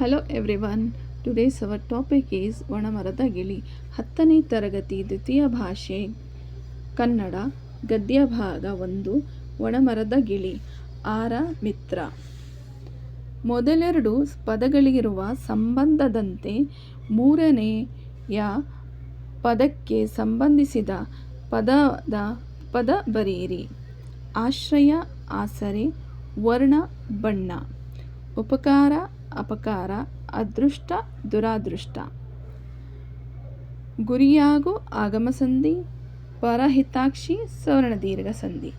Hello everyone today's our topic is ಒಣಮರದ ಗಿಳಿ ಹತ್ತನೇ ತರಗತಿ ದ್ವಿತೀಯ ಭಾಷೆ. ಕನ್ನಡ, ಗದ್ಯ ಭಾಗ ಒಂದು ಒಣಮರದ ಗಿಳಿ ಆರ ಮಿತ್ರ. ಮೊದಲೆರಡು ಪದಗಳಿಗಿರುವ ಸಂಬಂಧದಂತೆ ಮೂರನೆಯ ಪದಕ್ಕೆ ಸಂಬಂಧಿಸಿದ ಪದದ ಪದ ಬರೆಯಿರಿ. ಆಶ್ರಯ, ಆಸರೆ, ವರ್ಣ, ಬಣ್ಣ. ಉಪಕಾರ ಅಪಕಾರ, ಅದೃಷ್ಟ, ದುರಾದೃಷ್ಟ. ಗುರಿಯಾಗು ಆಗಮಸಂಧಿ, ಪರಹಿತಾಕ್ಷಿ ಸವರ್ಣದೀರ್ಘ ಸಂಧಿ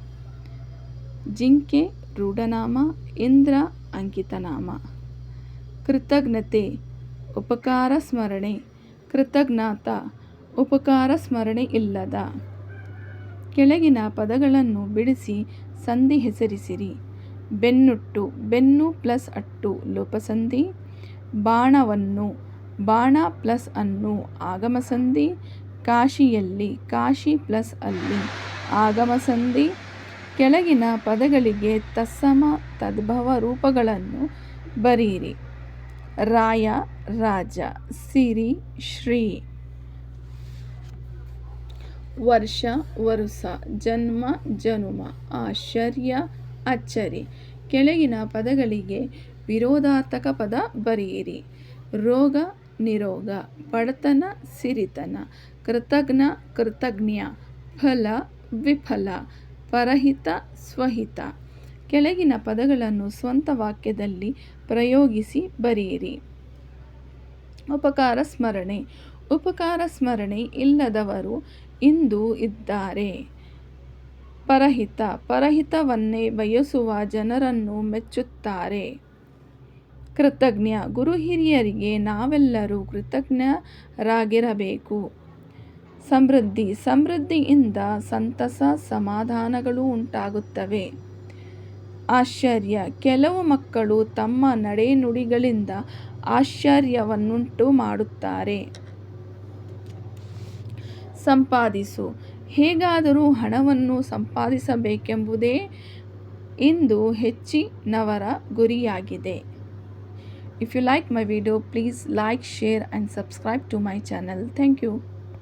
ಜಿಂಕೆ, ರೂಢನಾಮ, ಇಂದ್ರ, ಅಂಕಿತನಾಮ. ಕೃತಜ್ಞತೆ, ಉಪಕಾರ ಸ್ಮರಣೆ. ಕೃತಜ್ಞಾತ, ಉಪಕಾರ ಸ್ಮರಣೆ ಇಲ್ಲದ. ಕೆಳಗಿನ ಪದಗಳನ್ನು ಬಿಡಿಸಿ ಸಂಧಿ ಹೆಸರಿಸಿರಿ. ಬೆನ್ನುಟ್ಟು, ಬೆನ್ನು ಪ್ಲಸ್ ಅಟ್ಟು, ಲೋಪಸಂಧಿ, ಬಾಣವನ್ನು, ಬಾಣ ಪ್ಲಸ್ ಅನ್ನು, ಆಗಮಸಂಧಿ, ಕಾಶಿಯಲ್ಲಿ, ಕಾಶಿ ಪ್ಲಸ್ ಅಲ್ಲಿ, ಆಗಮಸಂಧಿ, ಕೆಳಗಿನ ಪದಗಳಿಗೆ ತತ್ಸಮ ತದ್ಭವ ರೂಪಗಳನ್ನು ಬರೆಯಿರಿ. ರಾಯ, ರಾಜ, ಸಿರಿ, ಶ್ರೀ. ವರ್ಷ, ವರುಸ, ಜನ್ಮ, ಜನುಮ, ಆಶ್ಚರ್ಯ, ಅಚ್ಚರಿ. ಕೆಳಗಿನ ಪದಗಳಿಗೆ ವಿರೋಧಾರ್ಥಕ ಪದ ಬರೆಯಿರಿ. ರೋಗ, ನಿರೋಗ, ಬಡತನ, ಸಿರಿತನ, ಕೃತಜ್ಞ ಕೃತಜ್ಞ, ಫಲ, ವಿಫಲ, ಪರಹಿತ, ಸ್ವಹಿತ. ಕೆಳಗಿನ ಪದಗಳನ್ನು ಸ್ವಂತ ವಾಕ್ಯದಲ್ಲಿ ಪ್ರಯೋಗಿಸಿ ಬರೆಯಿರಿ. ಉಪಕಾರ ಸ್ಮರಣೆ. ಉಪಕಾರ ಸ್ಮರಣೆ ಇಲ್ಲದವರು ಇಂದು ಇದ್ದಾರೆ. ಪರಹಿತ, ಪರಹಿತವನ್ನೇ ಬಯಸುವ ಜನರನ್ನು ಮೆಚ್ಚುತ್ತಾರೆ. ಕೃತಜ್ಞ ಗುರು ಹಿರಿಯರಿಗೆ ನಾವೆಲ್ಲರೂ ಕೃತಜ್ಞರಾಗಿರಬೇಕು. ಸಮೃದ್ಧಿ, ಸಮೃದ್ಧಿಯಿಂದ ಸಂತಸ, ಸಮಾಧಾನಗಳು ಉಂಟಾಗುತ್ತವೆ. ಆಶ್ಚರ್ಯ, ಕೆಲವು ಮಕ್ಕಳು ತಮ್ಮ ನಡೆನುಡಿಗಳಿಂದ ಆಶ್ಚರ್ಯವನ್ನುಂಟು ಮಾಡುತ್ತಾರೆ. ಸಂಪಾದಿಸು ಹೇಗಾದರೂ ಹಣವನ್ನು ಸಂಪಾದಿಸಬೇಕೆಂಬುದೇ ಇಂದು ಹೆಚ್ಚಿನವರ ಗುರಿಯಾಗಿದೆ. If you like my video please like share and subscribe to my channel thank you